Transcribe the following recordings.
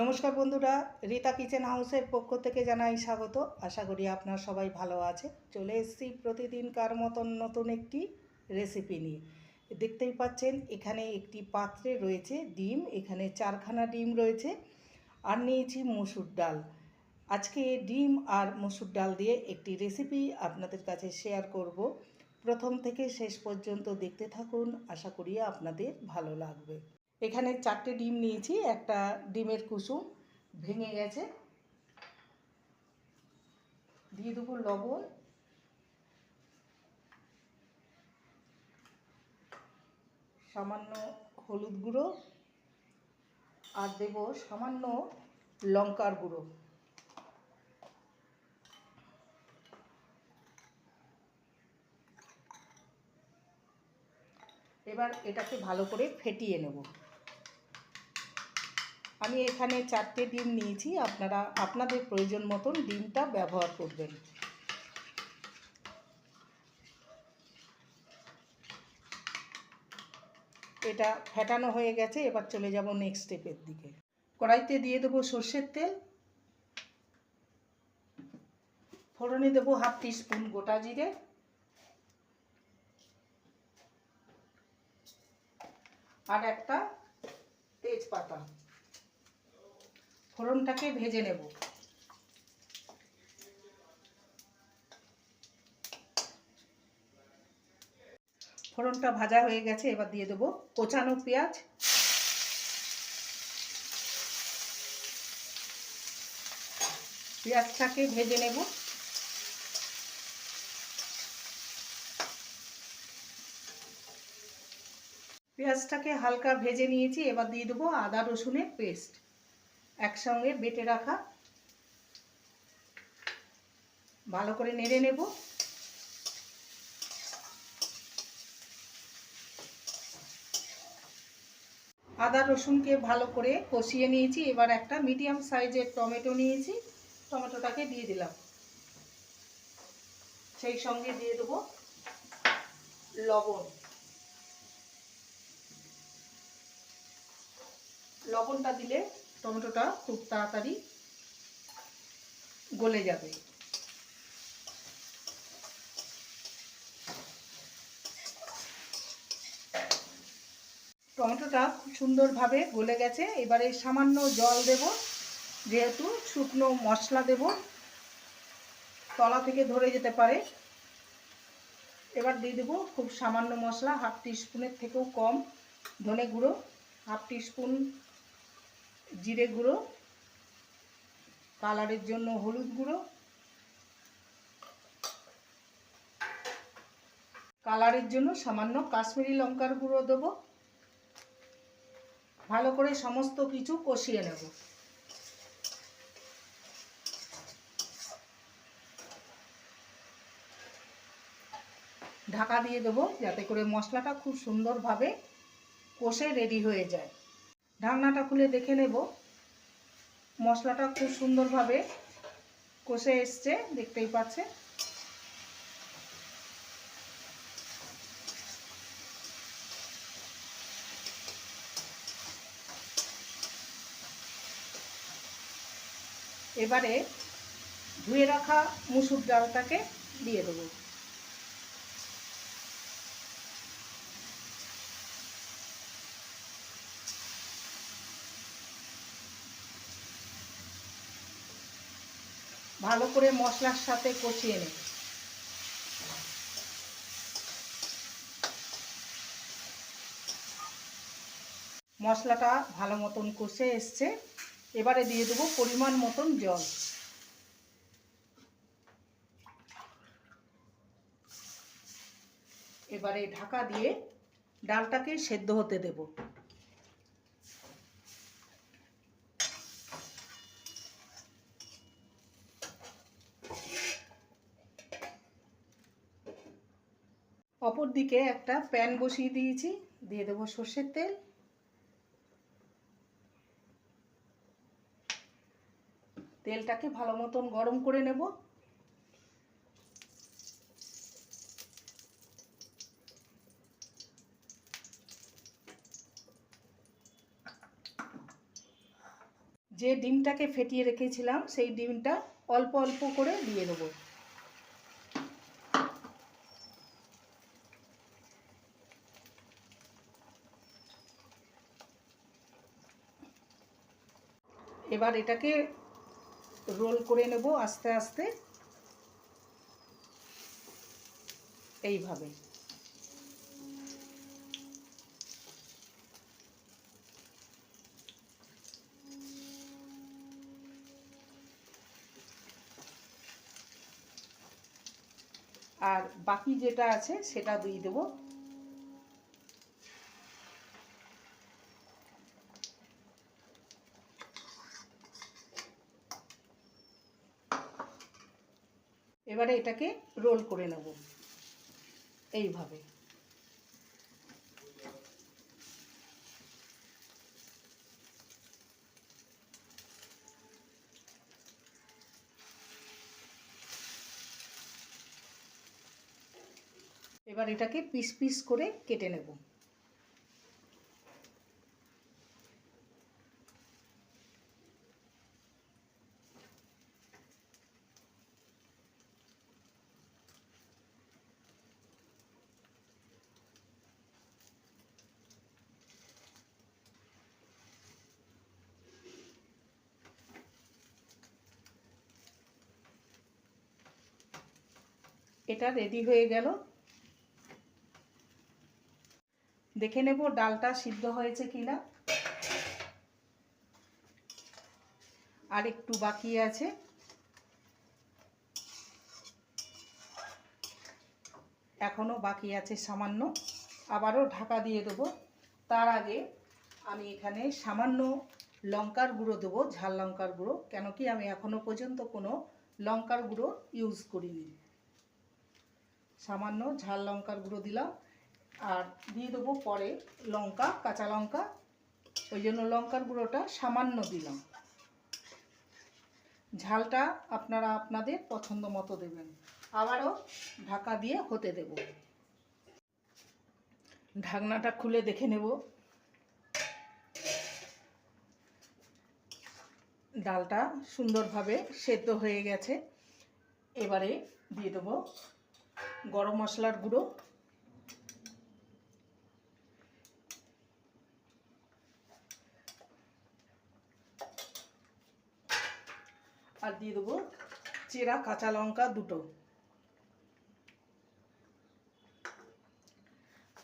নমস্কার বন্ধুরা, রীতা কিচেন হাউসের পক্ষ থেকে জানাই স্বাগত। আশা করি আপনার সবাই ভালো আছে চলে এসেছি প্রতিদিনকার মতন নতুন একটি রেসিপি নিয়ে। দেখতেই পাচ্ছেন, এখানে একটি পাত্রে রয়েছে ডিম, এখানে চারখানা ডিম রয়েছে আর নিয়েছি মসুর ডাল। আজকে ডিম আর মসুর ডাল দিয়ে একটি রেসিপি আপনাদের কাছে শেয়ার করব। প্রথম থেকে শেষ পর্যন্ত দেখতে থাকুন, আশা করি আপনাদের ভালো লাগবে। এখানে চারটে ডিম নিয়েছি, একটা ডিমের কুসুম ভেঙে গেছে। দিয়ে দেবো লবণ। সামান্য হলুদ গুঁড়ো আর দেব সামান্য লঙ্কার গুঁড়ো। এবার এটাকে ভালো করে ফেটিয়ে নেব। আমি এখানে চারটে ডিম নিয়েছি, আপনারা আপনাদের প্রয়োজন মতন ডিমটা ব্যবহার করবেন। এটা ফেটানো হয়ে গেছে, এবার চলে যাব নেক্সট স্টেপের দিকে। কড়াইতে দিয়ে দেবো সর্ষের তেল। ফোড়নে দেবো হাফ স্পুন গোটা জিরে। আর একটা তেজপাতা। ফোড়নটাকে ভেজে নেব। ফোড়নটা ভাজা হয়ে গেছে, এবার দিয়ে দেবো কোচানো পেঁয়াজ। পেঁয়াজটাকে ভেজে নেব। পেঁয়াজটাকে হালকা ভেজে নিয়েছি, এবার দিয়ে দেবো আদা রসুনের পেস্ট। একসঙ্গে বেটে রাখা। ভালো করে নেড়ে নেব। আদা রসুনকে ভালো করে কষিয়ে নিয়েছি। এবার একটা মিডিয়াম সাইজের টমেটো নিয়েছি। টমেটোটাকে দিয়ে দিলাম। সেই সঙ্গে দিয়ে দেবো লবণ। লবণটা দিলে টমেটোটা খুব তাড়াতাড়ি গলে যাবে। টমেটোটা খুব সুন্দরভাবে গলে গেছে। এবারে সামান্য জল দেব, যেহেতু শুকনো মশলা দেব। তলা থেকে ধরে যেতে পারে। এবার দিয়ে দেবো খুব সামান্য মশলা, হাফ টিস্পুনের থেকেও কম ধনে গুঁড়ো, হাফ টিস্পুন জিরে গুঁড়ো, কালারের জন্য হলুদ গুঁড়ো, কালারের জন্য সামান্য কাশ্মীরি লঙ্কার গুঁড়ো দেবো। ভালো করে সমস্ত কিছু কষিয়ে নেব। ঢাকা দিয়ে দেবো যাতে করে মশলাটা খুব সুন্দরভাবে কষে রেডি হয়ে যায়। ঢাকনাটা খুলে দেখে নেব। মশলাটা খুব সুন্দরভাবে কষে এসছে, দেখতেই পাচ্ছে এবারে ধুয়ে রাখা মুসুর ডালটাকে দিয়ে দেবো। ভালো করে মশলার সাথে কষিয়ে নেব। মশলাটা ভালো মতন কষে এসছে। এবারে দিয়ে দেবো পরিমাণ মতন জল। এবারে ঢাকা দিয়ে ডালটাকে সেদ্ধ হতে দেব। অপর দিকে একটা প্যান বসিয়ে দিয়েছি। দিয়ে দেবো সর্ষের তেল। তেলটাকে ভালো মতন গরম করে নেব। যে ডিমটাকে ফেটিয়ে রেখেছিলাম, সেই ডিমটা অল্প অল্প করে দিয়ে দেবো। এবার এটাকে রোল করে নেব আস্তে আস্তে। এইভাবে। আর বাকি যেটা আছে সেটা দিয়ে দেবো। এবারে এটাকে রোল করে নেব। এইভাবে। এবার এটাকে পিস পিস করে কেটে নেব। এটা রেডি হয়ে গেল। দেখে নেব ডালটা সিদ্ধ হয়েছে কিনা। আর একটু বাকি আছে। এখনও বাকি আছে সামান্য। আবারও ঢাকা দিয়ে দেবো। তার আগে আমি এখানে সামান্য লঙ্কার গুঁড়ো দেবো, ঝাল লঙ্কার গুঁড়ো। কেন কি আমি এখনও পর্যন্ত কোনো লঙ্কার গুঁড়ো ইউজ করিনি। সামান্য ঝাল লঙ্কার গুঁড়ো দিলাম। আর দিয়ে দেবো পরে লঙ্কা, কাঁচা লঙ্কা। ওই জন্য লঙ্কার গুঁড়োটা সামান্য দিলাম। ঝালটা আপনারা আপনাদের পছন্দ মতো দেবেন। আবারও ঢাকা দিয়ে হতে দেব। ঢাকনাটা খুলে দেখে নেব। ডালটা সুন্দরভাবে সেদ্ধ হয়ে গেছে। এবারে দিয়ে দেবো গরম মশলার গুঁড়ো। আর দিয়ে দেবো চেরা কাঁচা লঙ্কা দুটো।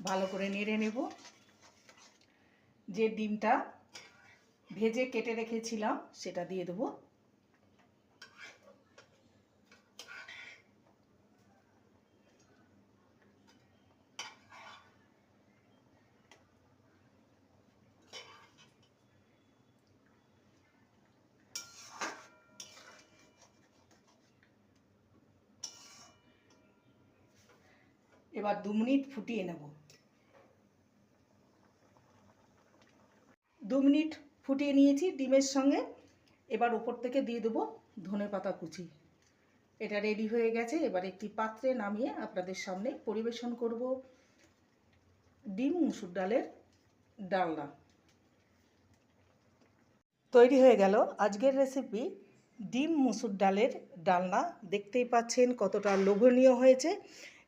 ভালো করে নেড়ে নেব। যে ডিমটা ভেজে কেটে রেখেছিলাম, সেটা দিয়ে দেবো। এবার দু মিনিট ফুটিয়ে নেব। দু মিনিট ফুটিয়ে নিয়েছি ডিমের সঙ্গে। এবার ওপর থেকে দিয়ে দেবো ধনে পাতা কুচি। এটা রেডি হয়ে গেছে। এবার একটি পাত্রে নামিয়ে আপনাদের সামনে পরিবেশন করব। ডিম, মুসুর ডালের ডালনা। তৈরি হয়ে গেল আজকের রেসিপি ডিম, মুসুর ডালের ডালনা। দেখতেই পাচ্ছেন কতটা লোভনীয় হয়েছে।